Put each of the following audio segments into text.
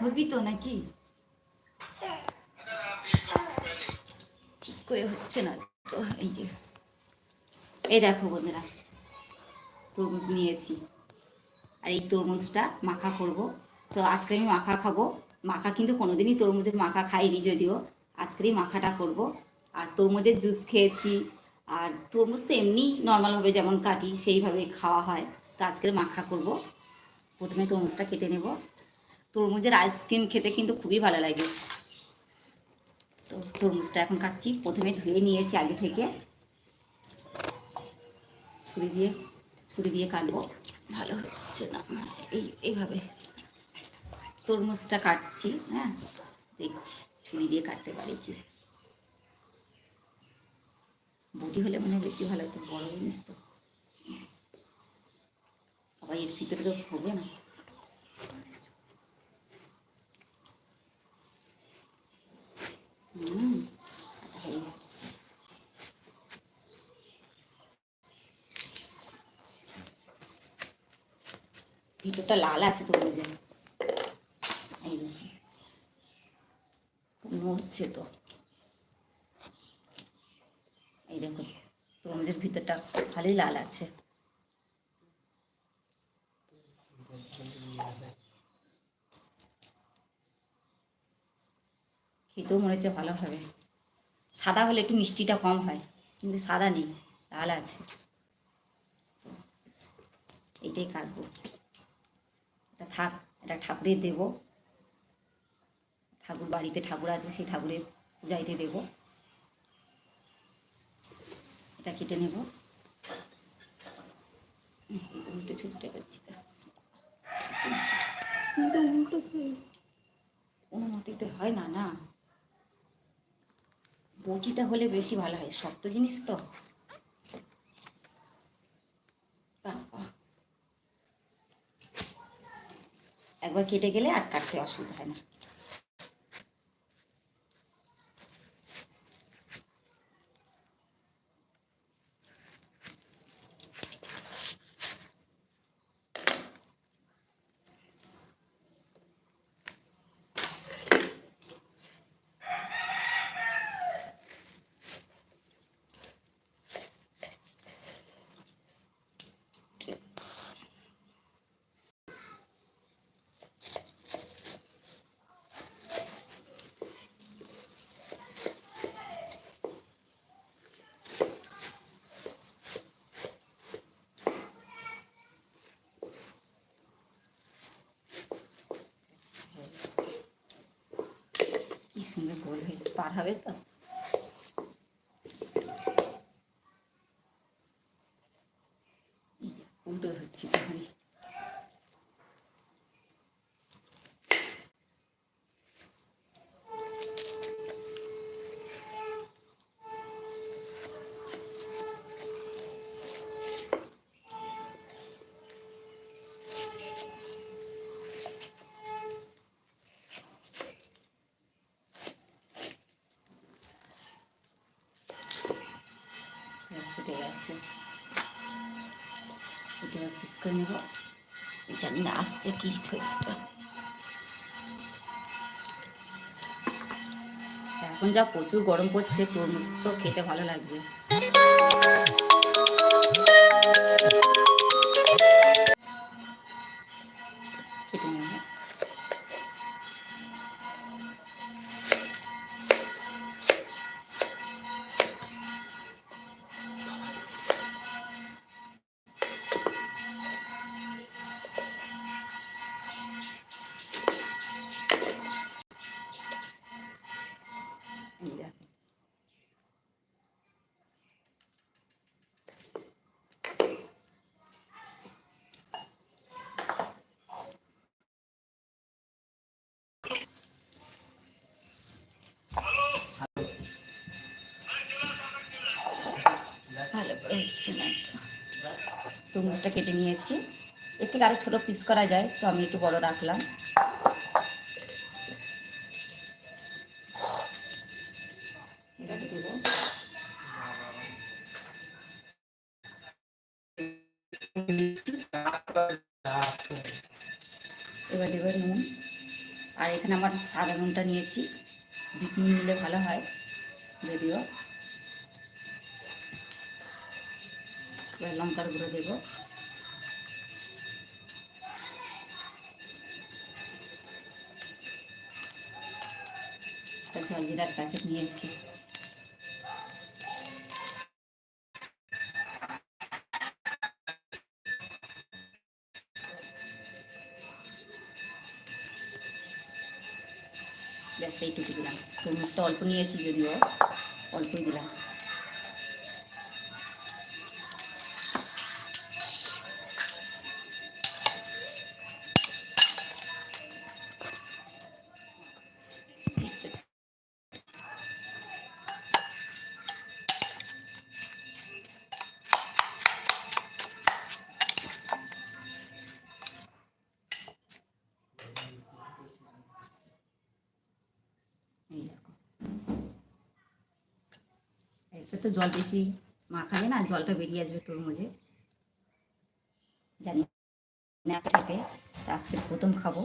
ধরবি তো নাকি? ঠিক করে হচ্ছে না তো, এই যে। এই দেখো বন্ধুরা, তরমুজ নিয়েছি। আর এই তরমুজটা মাখা করব। তো আজকে আমি মাখা খাব। মাখা কিন্তু কোনোদিনই তরমুজের মাখা খাইনি যদিও। আজকেরই মাখাটা করব। আর তরমুজের জুস খেয়েছি। আর তরমুজ তো এমনি নর্মালভাবে যেমন কাটি, সেইভাবে খাওয়া হয়। তো আজকের মাখা করব। প্রথমে তরমুজটা কেটে নেব। তরমুজের আইসক্রিম খেতে কিন্তু খুবই ভালো লাগে। তো তরমুজটা এখন কাটছি। প্রথমে ধুয়ে নিয়েছি আগে থেকে। ছুরি দিয়ে ছুরি দিয়ে কাটবো। ভালো হচ্ছে না। এই, এইভাবে তরমুজটা কাটছি হ্যাঁ? দেখছি, ছুরি দিয়ে কাটতে পারি কি? বটি হলে মানে বেশি ভালো হতো, বড় জিনিস তো। আবার এর ভিতরে তো হবে না হুম কাটা হয়ে যাচ্ছে। ভিতরটা লাল আছে তরমুজের এই দেখুন। খুব মরছে তো। এই দেখুন তরমুজের ভিতরটা ভালোই লাল আছে। খেতেও মনে হচ্ছে ভালো হবে। সাদা হলে একটু মিষ্টিটা কম হয়, কিন্তু সাদা নেই, লাল আছে। তো, এইটাই কাটবো। থাক এটা ঠাকুরের দেব। ঠাকুর বাড়িতে ঠাকুর আছে সেই ঠাকুরের পূজাইতে দেব। এটা কেটে নেব। উল্টে ছুটতে করছি তো। উল্টো কোনো মতেতে হয় না না। বটিটা হলে বেশি ভালো হয় শক্ত জিনিস তো। একবার কেটে গেলে আর কাটতে অসুবিধা হয় না কি সুন্দর গোল হয়ে পার হবে তো। উল্টো হচ্ছে তাহলে। নেব জানি না আসছে কি এখন যা প্রচুর গরম পড়ছে তরমুজ তো খেতে ভালো লাগবে। হচ্ছে না তরমুজটা কেটে নিয়েছি। এর থেকে আরও ছোটো পিস করা যায়, তো আমি একটু বড় রাখলাম। এবার দেবো নুন। আর এখানে আমার সাদা নুনটা নিয়েছি। বিট নুন নিলে ভালো হয়, যদিও। এবার লঙ্কার গুঁড়ো দেবো। একটা জলজিরার প্যাকেট নিয়েছি। ব্যাস, এইটুকু দিলাম। তরমুজটা অল্প নিয়েছি যদিও, অল্পই দিলাম। তো জল বেশি মাখালে না জলটা বেরিয়ে আসবে তরমুজে। জানি না খেতে, তা আজকে প্রথম খাব।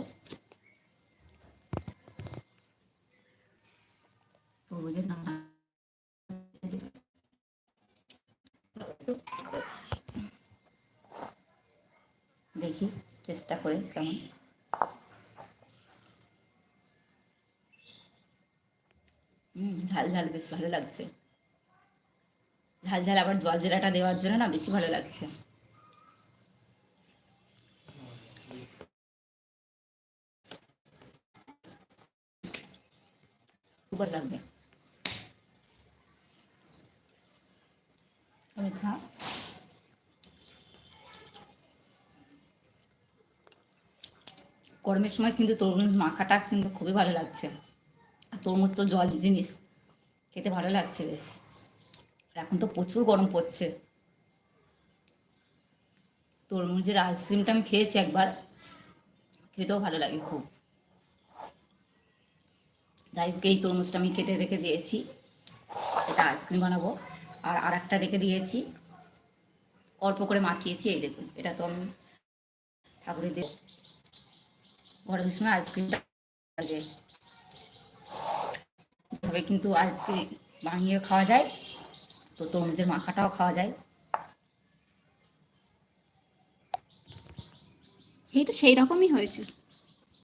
তরমুজের দেখি, চেষ্টা করে কেমন। ঝাল ঝাল, বেশ ভালো লাগছে। ঝাল ঝাল আবার জল জিরাটা দেওয়ার জন্য না বেশি ভালো লাগছে। লাগবে। খা। গরমের সময় কিন্তু তরমুজ মাখাটা কিন্তু খুবই ভালো লাগছে। আর তরমুজ তো জল জিনিস, খেতে ভালো লাগছে বেশ। এখন তো প্রচুর গরম পড়ছে। তরমুজের আইসক্রিমটা আমি খেয়েছি একবার। খেতেও ভালো লাগে খুব। যাই হোক, এই তরমুজটা আমি কেটে রেখে দিয়েছি। এটা আইসক্রিম বানাবো। আর আর একটা রেখে দিয়েছি। অল্প করে মাখিয়েছি, এই দেখুন, এটা তো আমি ঠাকুরের দেব। গরমের সময় আইসক্রিমটা লাগে। এভাবে কিন্তু আইসক্রিম বানিয়ে খাওয়া যায়। তো তরমুজের মাখাটাও খাওয়া যায়। এই তো সেই রকমই হয়েছে।